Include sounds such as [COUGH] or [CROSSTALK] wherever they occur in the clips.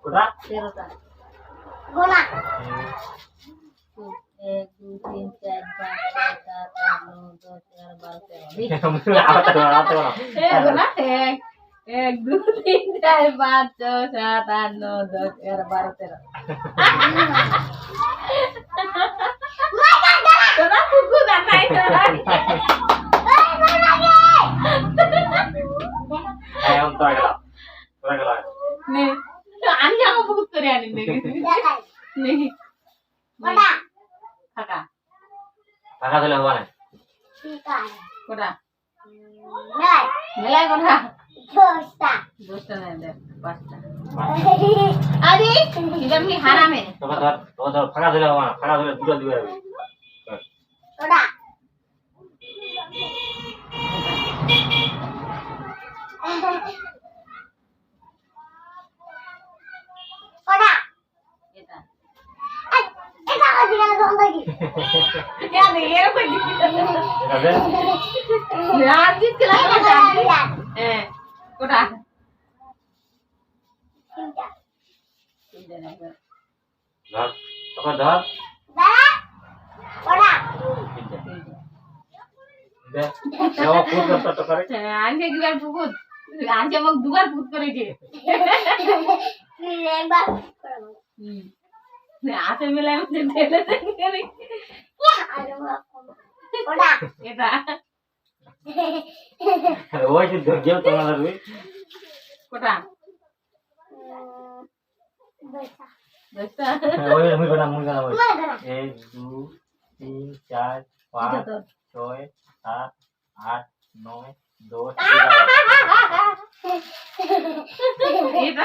কোটা তেরোটা গোনা এক দুই তিন চার পাঁচ ছয় সাত আট নয় দশ এগারো বারো তেরো দি। আবার তো আবার তো এক না এক এক দুই তিন চার পাঁচ ছয় সাত আট নয় দশ এগারো বারো তেরো তোরা নে গোনা [LAUGHS] কাকা টাকা দিলে হবে না। কোটা? মেলায় কোটা? দশটা। দশটা নেই দেখ পাঁচটা। আরে এটা আমি হারামে। তোকে ধর ফাঁকা দিলে হবে না ফাঁকা দিলে দুটো দিবে। গোনা গোনা কোটা তিনটা ধর তোকে ধর দাঁড়া গোনা তিনটে দে এও ফুট করতে তো করে আনকে দুবার পুকুর আনকে মোক দুবার পুকুর করেছে একবার করবো হুম হাতে মেলায় মধ্যে ঢেলে দেবে আরে গোনা এটা ওই যে ধৈর্য তোমাদের ওই কোটা দশটা দশটা ওই মুই গোনা মুই গোনা ওই তোমার গোনা এক দু তিন চার পাঁচ এটা তো ছয় সাত আট নয় দশ এটা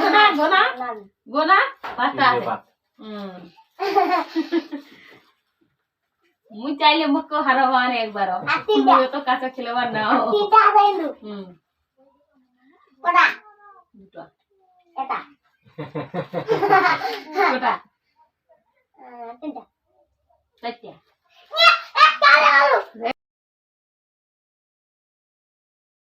গোনা গোনা গোনা হুম। মুই চাইলে মুখ হারাবান একবার আর তো কাঁচা খেলবার না। হুম। দুটো। এটা। কোটা তিনটা। চারটে। একটা আলু